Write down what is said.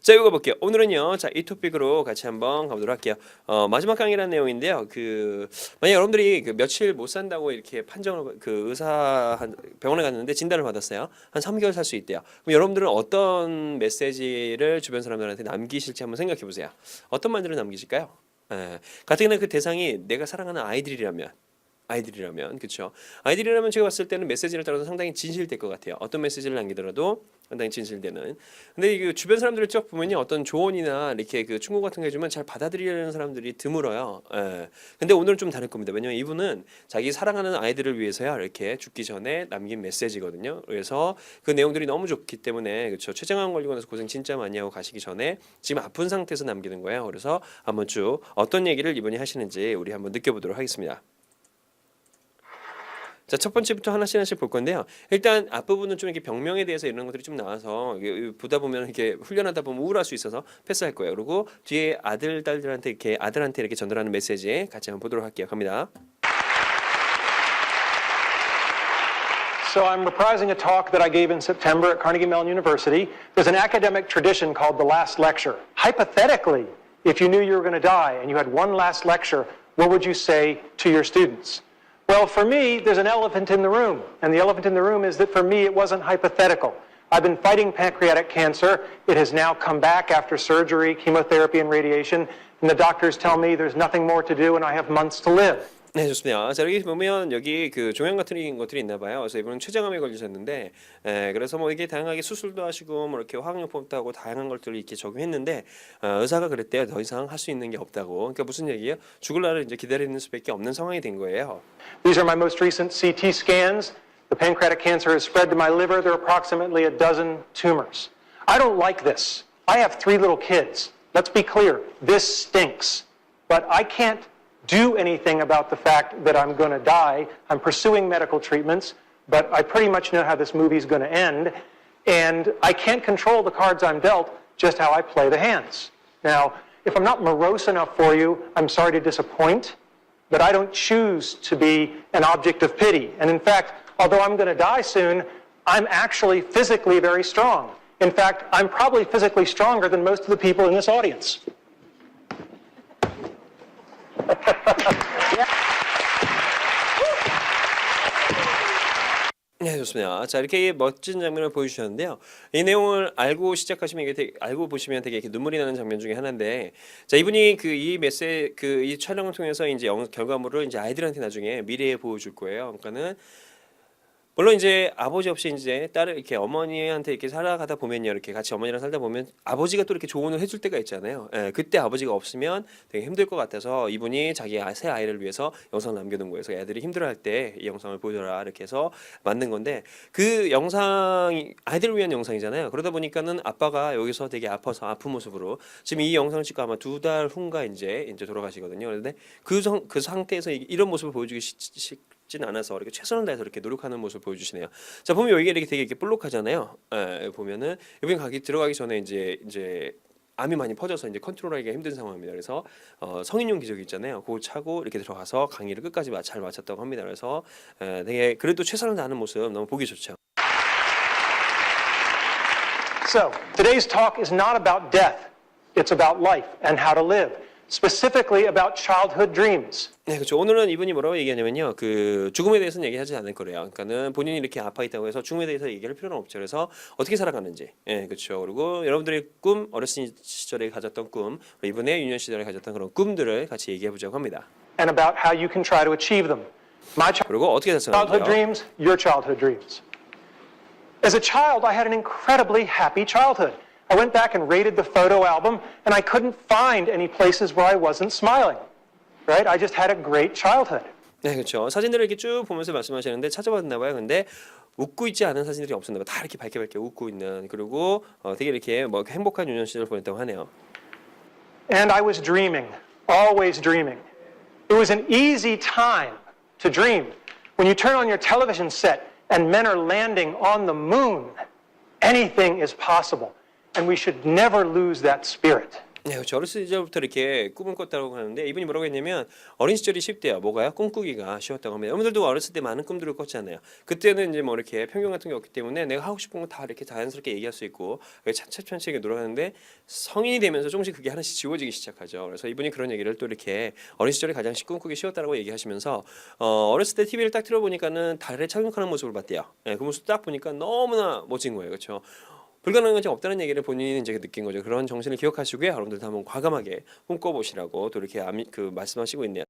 자, 이거 볼게요. 오늘은요. 자, 이 토픽으로 같이 한번 가보도록 할게요. 어, 마지막 강의라는 내용인데요. 그 만약 여러분들이 그 며칠 못 산다고 이렇게 판정을 그 의사 한 병원에 갔는데 진단을 받았어요. 한 3개월 살 수 있대요. 그럼 여러분들은 어떤 메시지를 주변 사람들한테 남기실지 한번 생각해 보세요. 어떤 말들을 남기실까요? 예. 같은 경우는 그 대상이 내가 사랑하는 아이들이라면 아이들이라면 그렇죠. 아이들이라면 제가 봤을 때는 메시지를 따라서 상당히 진실될 것 같아요. 어떤 메시지를 남기더라도 상당히 진실되는. 근데 이 주변 사람들을 쭉 보면요, 어떤 조언이나 이렇게 그 충고 같은 거 해주면 잘 받아들이려는 사람들이 드물어요. 예. 근데 오늘은 좀 다를 겁니다. 왜냐면 이분은 자기 사랑하는 아이들을 위해서야 이렇게 죽기 전에 남긴 메시지거든요. 그래서 그 내용들이 너무 좋기 때문에 그렇죠. 췌장암 걸리고 나서 고생 진짜 많이 하고 가시기 전에 지금 아픈 상태에서 남기는 거예요. 그래서 한번 쭉 어떤 얘기를 이분이 하시는지 우리 한번 느껴보도록 하겠습니다. 자, 첫 번째부터 하나씩 하나씩 볼 건데요. 일단 앞부분은 좀 이렇게 병명에 대해서 이런 것들이 좀 나와서 보다 보면 이렇게 훈련하다 보면 우울할 수 있어서 패스할 거예요. 그리고 뒤에 아들, 딸들한테 이렇게 아들한테 이렇게 전달하는 메시지 같이 한번 보도록 할게요. 갑니다. So I'm reprising a talk that I gave in September at Carnegie Mellon University. There's an academic tradition called the last lecture. Hypothetically, if you knew you were going to die and you had one last lecture, what would you say to your students? Well, for me, there's an elephant in the room. And the elephant in the room is that for me, it wasn't hypothetical. I've been fighting pancreatic cancer. It has now come back after surgery, chemotherapy, and radiation. And the doctors tell me there's nothing more to do and I have months to live. 네, 좋습니다. 자, 여기 보면 여기 그 종양 같은 것들이 있나 봐요. 그래서 이분은 췌장암에 걸리셨는데, 에, 그래서 뭐 이게 다양하게 수술도 하시고 뭐 이렇게 화학요법도 하고 다양한 것들을 이렇게 적용했는데 어, 의사가 그랬대요. 더 이상 할 수 있는 게 없다고. 그러니까 무슨 얘기예요? 죽을 날을 이제 기다리는 수밖에 없는 상황이 된 거예요. These are my most recent CT scans. The pancreatic cancer has spread to my liver. There are approximately a dozen tumors. I don't like this. I have three little kids. Let's be clear. This stinks. But I can't do anything about the fact that I'm going to die. I'm pursuing medical treatments, but I pretty much know how this movie's going to end. And I can't control the cards I'm dealt, just how I play the hands. Now, if I'm not morose enough for you, I'm sorry to disappoint but I don't choose to be an object of pity. And in fact, although I'm going to die soon, I'm actually physically very strong. In fact, I'm probably physically stronger than most of the people in this audience. 네, 좋습니다. 자, 이렇게 멋진 장면을 보여주셨는데요. 이 내용을 알고 시작하시면 이게 되게, 알고 보시면 되게 이렇게 눈물이 나는 장면 중에 하나인데, 자, 이분이 그 이 메세 그이 촬영을 통해서 이제 영, 결과물을 이제 아이들한테 나중에 미래에 보여줄 거예요. 그러니까는 물론 이제 아버지 없이 이제 딸을 이렇게 어머니한테 이렇게 살아가다 보면요 이렇게 같이 어머니랑 살다 보면 아버지가 또 이렇게 조언을 해줄 때가 있잖아요. 예, 그때 아버지가 없으면 되게 힘들 것 같아서 이분이 자기 아- 새 아이를 위해서 영상을 남겨둔 거예요. 그래서 애들이 힘들어할 때 이 영상을 보여줘라 이렇게 해서 만든 건데 그 영상이 아이들을 위한 영상이잖아요. 그러다 보니까는 아빠가 여기서 되게 아파서 아픈 모습으로 지금 이 영상을 찍고 아마 두 달 후인가 이제 이제 돌아가시거든요. 그런데 그, 성, 그 상태에서 이- 이런 모습을 보여주기 쉽- 쉽진 않아서 이렇게 최선을 다해서 이렇게 노력하는 모습을 보여주시네요. 자 보면 여기가 이렇게 되게 이렇게 볼록하잖아요. 예, 보면은 여기 가기 들어가기 전에 이제 이제 암이 많이 퍼져서 이제 컨트롤하기가 힘든 상황입니다. 그래서 어, 성인용 기저귀 있잖아요. 그거 차고 이렇게 들어가서 강의를 끝까지 마- 잘 마쳤다고 합니다. 그래서 에, 되게 그래도 최선을 다하는 모습 너무 보기 좋죠. So, today's talk is not about death. It's about life and how to live, specifically about childhood dreams. 네, 그렇죠. 오늘은 이분이 뭐라고 얘기하냐면요. 그 죽음에 대해서는 얘기하지 않을 거래요. 그러니까는 본인이 이렇게 아파 있다고 해서 죽음에 대해서 얘기할 필요는 없죠. 그래서 어떻게 살아가는지. 예, 그렇죠. 그리고 여러분들의 꿈, 어렸을 시절에 가졌던 꿈, 이분의 유년 시절에 가졌던 그런 꿈들을 같이 얘기해 보자고 합니다. and about how you can try to achieve them. My 그리고 어떻게 childhood dreams, your childhood dreams. As a child, I had an incredibly happy childhood. I went back and rated the photo album, and I couldn't find any places where I wasn't smiling. Right? I just had a great childhood. 네, 그렇죠. 사진들을 이렇게 쭉 보면서 말씀하시는데 찾아봤나 봐요. 근데 웃고 있지 않은 사진들이 없었나 봐요. 다 이렇게 밝게 밝게 웃고 있는 그리고 어, 되게 이렇게 뭐 행복한 유년 시절을 보냈다고 하네요. And I was dreaming, always dreaming. It was an easy time to dream. When you turn on your television set and men are landing on the moon, anything is possible. And we should never lose that spirit. 네, 그렇죠. 어렸을 시절부터 이렇게 꿈을 꿨다고 하는데 이분이 뭐라고 했냐면 어린 시절이 쉽대요. 뭐가요? 꿈꾸기가 쉬웠다고 합니다. 여러분들도 어렸을 때 많은 꿈들을 꿨잖아요. 그때는 이제 뭐 이렇게 편견 같은 게 없기 때문에 내가 하고 싶은 거 다 이렇게 자연스럽게 얘기할 수 있고 차차천천히 노력하는데 성인이 되면서 조금씩 그게 하나씩 지워지기 시작하죠. 그래서 이분이 그런 얘기를 또 이렇게 어린 시절에 가장 꿈꾸기 쉬웠다라고 얘기하시면서 어, 어렸을 때 TV를 딱 틀어보니까는 달에 착륙하는 모습을 봤대요. 네, 그 모습 딱 보니까 너무나 멋진 거예요. 그렇죠? 불가능한 것이 없다는 얘기를 본인이 이제 느낀 거죠. 그런 정신을 기억하시고요. 여러분들도 한번 과감하게 꿈꿔보시라고 또 이렇게 그 말씀하시고 있네요.